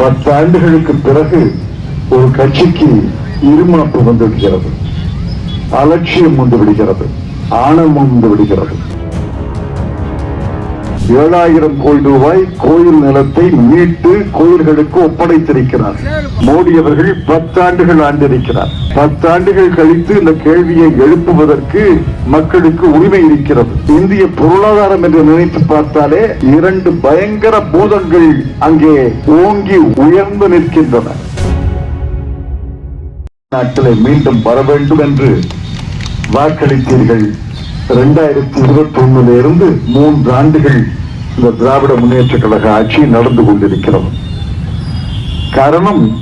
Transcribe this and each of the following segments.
பத்து ஆண்டுகளுக்கு பிறகு ஒரு கட்சிக்கு இருமாப்பு வந்து விடுகிறது. அலட்சியம் வந்து விடுகிறது. ஆணவம் வந்து விடுகிறது. ஏழாயிரம் கோடி ரூபாய் கோயில் நிலத்தை மீட்டு கோயில்களுக்கு ஒப்படைத்திருக்கிறார். மோடி அவர்கள் பத்தாண்டுகள் ஆண்டிருக்கிறார். பத்தாண்டுகள் கழித்து இந்த கேள்வியை எழுப்புவதற்கு மக்களுக்கு உரிமை இருக்கிறது. இந்திய பொருளாதாரம் என்று நினைத்து பார்த்தாலே இரண்டு பயங்கர பூதங்கள் அங்கே ஓங்கி உயர்ந்து நிற்கின்றன. நாட்களை மீண்டும் வர வேண்டும் என்று வாக்களித்தீர்கள். ரெண்டாயிரத்தி இருபத்தி ஒண்ணுல இருந்து மூன்று ஆண்டுகள் இந்த திராவிட முன்னேற்ற கழக ஆட்சி நடந்து கொண்டிருக்கிறது. காரணம்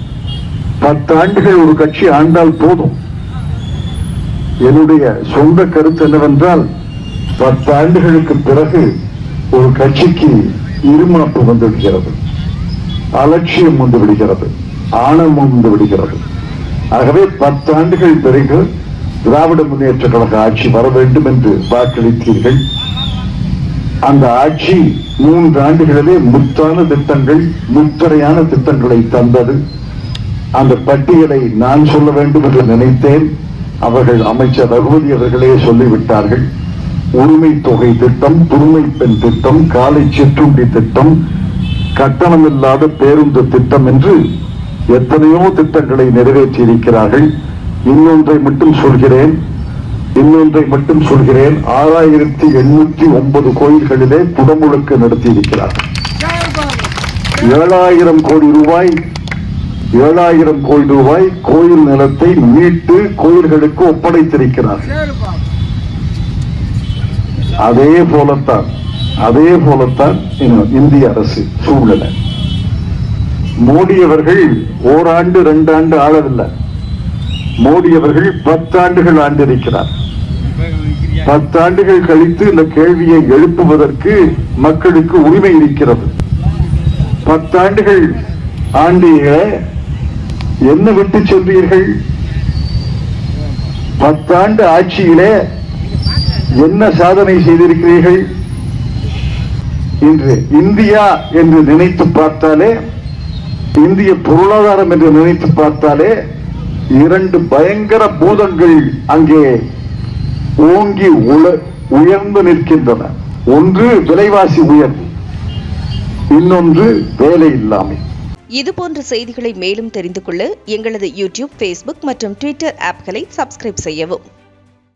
பத்து ஆண்டுகள் ஒரு கட்சி ஆண்டால் போதும். என்னுடைய சொந்த கருத்து என்னவென்றால் பத்து ஆண்டுகளுக்கு பிறகு ஒரு கட்சிக்கு இருமாப்பு வந்து விடுகிறது. அலட்சியம் வந்து விடுகிறது. ஆணவம் வந்து விடுகிறது. ஆகவே பத்து ஆண்டுகள் பிறகு திராவிட முன்னேற்ற கழக ஆட்சி வர வேண்டும் என்று வாக்களித்தீர்கள். அந்த ஆட்சி மூன்று ஆண்டுகளிலே முத்தான திட்டங்கள் முத்தரையான திட்டங்களை தந்தது. அந்த பட்டியலை நான் சொல்ல வேண்டும் என்று நினைத்தேன். அவர்கள் அமைச்சர் ரகுபதி அவர்களே சொல்லிவிட்டார்கள். உரிமை தொகை திட்டம் புதுமை பெண் திட்டம் காலை சிற்றுண்டி திட்டம் கட்டணமில்லாத பேருந்து திட்டம் என்று எத்தனையோ திட்டங்களை நிறைவேற்றி இருக்கிறார்கள் இன்னொன்றை மட்டும் சொல்கிறேன். இன்னொன்றை மட்டும் சொல்கிறேன். ஆறாயிரத்தி எண்ணூத்தி ஒன்பது கோயில்களிலே புடமுழுக்கு நடத்தி இருக்கிறார் ஏழாயிரம் கோடி ரூபாய் ஏழாயிரம் கோடி ரூபாய் கோயில் நிலத்தை மீட்டு கோயில்களுக்கு ஒப்படைத்திருக்கிறார். அதே போலத்தான் அதே போலத்தான் இந்திய அரசு சூழ்நிலை. மோடி அவர்கள் ஓராண்டு ரெண்டு ஆண்டு ஆளவில்லை. மோடி அவர்கள் பத்தாண்டுகள் ஆண்டிருக்கிறார். பத்தாண்டுகள் கழித்து இந்த கேள்வியை எழுப்புவதற்கு மக்களுக்கு உரிமை இருக்கிறது. பத்தாண்டுகள் ஆண்டிய என்ன விட்டு சென்றீர்கள்? பத்தாண்டு ஆட்சியிலே என்ன சாதனை செய்திருக்கிறீர்கள்? இன்று இந்தியா என்று நினைத்து பார்த்தாலே இந்திய பொருளாதாரம் என்று நினைத்து பார்த்தாலே இரண்டு பயங்கர பூதங்கள் அங்கே ஓங்கி உயர்ந்து நிற்கின்றன. ஒன்று விலைவாசி உயர்வு இன்னொன்று வேலை இல்லாமை. இதுபோன்ற செய்திகளை மேலும் தெரிந்து கொள்ள எங்களது யூடியூப் ஃபேஸ்புக் மற்றும் ட்விட்டர் ஆப்களை சப்ஸ்கிரைப் செய்யவும்.